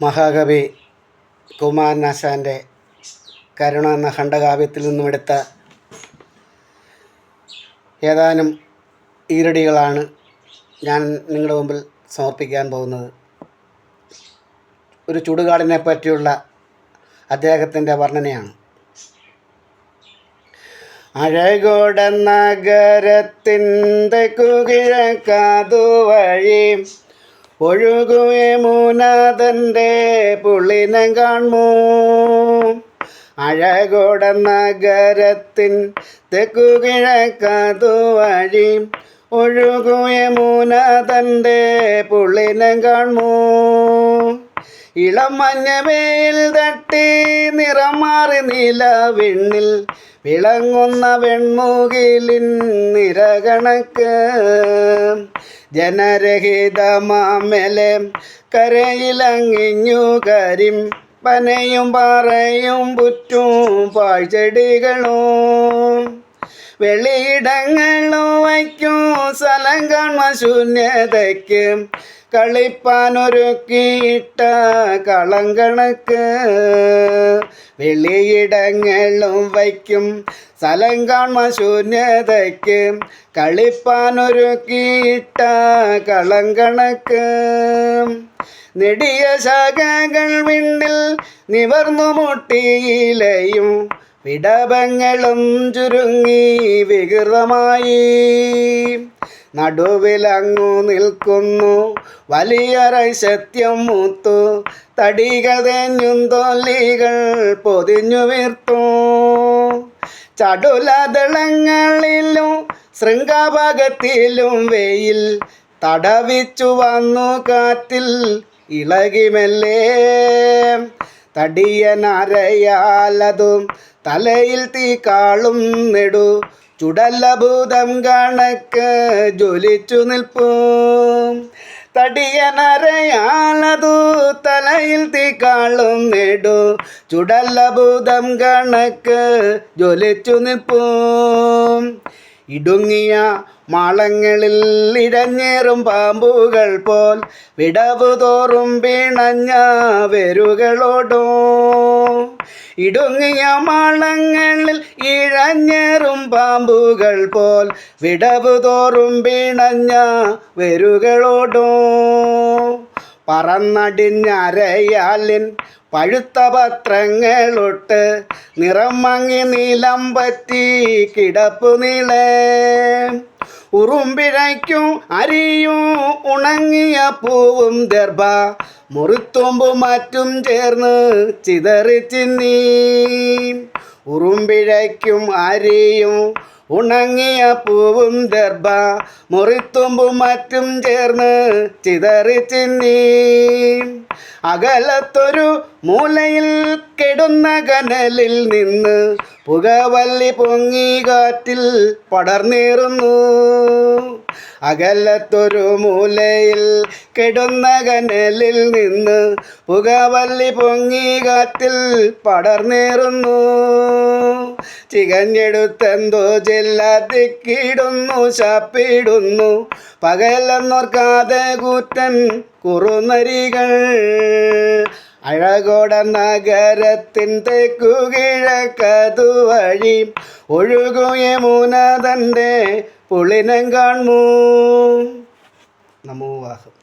മഹാകവി കുമാരനാശാന്റെ കരുണ എന്ന ഖണ്ഡകാവ്യത്തിൽ നിന്നുമെടുത്ത ഏതാനും ഈരടികളാണ് ഞാൻ നിങ്ങളുടെ മുമ്പിൽ സമർപ്പിക്കാൻ പോകുന്നത്. ഒരു ചുടുകാടിനെ പറ്റിയുള്ള അദ്ദേഹത്തിന്റെ വർണനയാണ്. അഴകോട നഗരത്തിന്റെ കുകിഴക്കാതു വഴി ഒഴുകുയ മൂനാഥന്റെ പുള്ളിനം കാൺമൂ അഴകോട നഗരത്തിൻ തെക്കു കിഴക്കതു വഴി ഒഴുകുവേ മൂനാഥന്റെ പുള്ളിനം കാൺമൂ ഇളം മഞ്ഞവയിൽ തട്ടി നിറം മാറി നില വെണ്ണിൽ വിളങ്ങുന്ന വെൺമുകിലിൻ നിരകണക്ക്. ജനരഹിതമാമലെ കരയിലങ്ങിഞ്ഞു കരിം പനയും പാറയും പുറ്റും പാഴ്ചെടികളും. വെളിയിടങ്ങളും വയ്ക്കും സ്ഥലം കാണുന്ന ശൂന്യതയ്ക്ക് കളിപ്പാനൊരുക്കിയിട്ട കളം കണക്ക് വെളിയിടങ്ങളും വയ്ക്കും. സ്ഥലം കാണുമ ശൂന്യതയ്ക്ക് കളിപ്പാനൊരുക്കിയിട്ട കളം കണക്ക് നെടിയ ശാഖകൾ വിണ്ണിൽ നിവർന്നു മുട്ടിയിലയും വിടവങ്ങളും ചുരുങ്ങി വികൃതമായി. നടുവിലങ്ങു നിൽക്കുന്നു വലിയൊരു സത്യം മൂത്തു. തടികൾ തെഞ്ഞും തൊല്ലികൾ പൊതിഞ്ഞു വീർത്തു. ചടുലതളങ്ങളിലും ശൃംഗഭാഗത്തിലും വെയിൽ തടവിച്ചു വന്നു കാറ്റിൽ ഇളകിമല്ലേ. തടിയനരയാലതും തലയിൽ തീ കാളും നെടു. ചുടലഭൂതം കണക്ക് ജ്വലിച്ചു നിൽപ്പൂ. തടിയനരയാലതു തലയിൽ തീ കാളും നെടു. ചുടലഭൂതം കണക്ക് ജ്വലിച്ചു നിൽപ്പൂ. ഇടുങ്ങിയ മാളങ്ങളിൽ ഇടഞ്ഞേറും പാമ്പുകൾ പോൽ വിടവ് തോറും പിണഞ്ഞ വെരുകളോടോ. ഇടുങ്ങിയ മാളങ്ങളിൽ ഇഴഞ്ഞേറും പാമ്പുകൾ പോൽ വിടവ് തോറും പിണഞ്ഞ വെരുകളോടോ. പറന്നടിഞ്ഞരയാലിൻ പഴുത്ത പത്രങ്ങളൊട്ട് നിറം മങ്ങി നീലം പറ്റി കിടപ്പു നീളേ ഉറുമ്പിഴയ്ക്കും അരിയും ഉണങ്ങിയ പൂവും ദർഭ മുറിത്തുമ്പും മറ്റും ചേർന്ന് ചിതറി ചിന്നി ഉറുമ്പിഴയ്ക്കും അരിയും ഉണങ്ങിയ പൂവും ദർഭ മുറിത്തുമ്പും മറ്റും ചേർന്ന് ചിതറി ചിന്നി അകലത്തൊരു മൂലയിൽ കെടുന്ന കനലിൽ നിന്ന് പുകവല്ലി പൊങ്ങി കാറ്റിൽ പടർന്നേറുന്നു. അകലത്തൊരു മൂലയിൽ കെടുന്ന കനലിൽ നിന്ന് പുകവല്ലി പൊങ്ങി കാറ്റിൽ പടർന്നേറുന്നു. ചികഞ്ഞെടുത്തെന്തോ ചെല്ലാതിക്കിടുന്നു ചാപ്പിടുന്നു. പകലെന്നോർക്കാതെ കൂറ്റൻ കുറുനരികൾ അഴകോട നഗരത്തിൻ തെക്കുകിഴക്കതു വഴി ഒഴുകുയ മൂനതന്റെ പുളിനം കാൺമൂ നമോ വാഹം.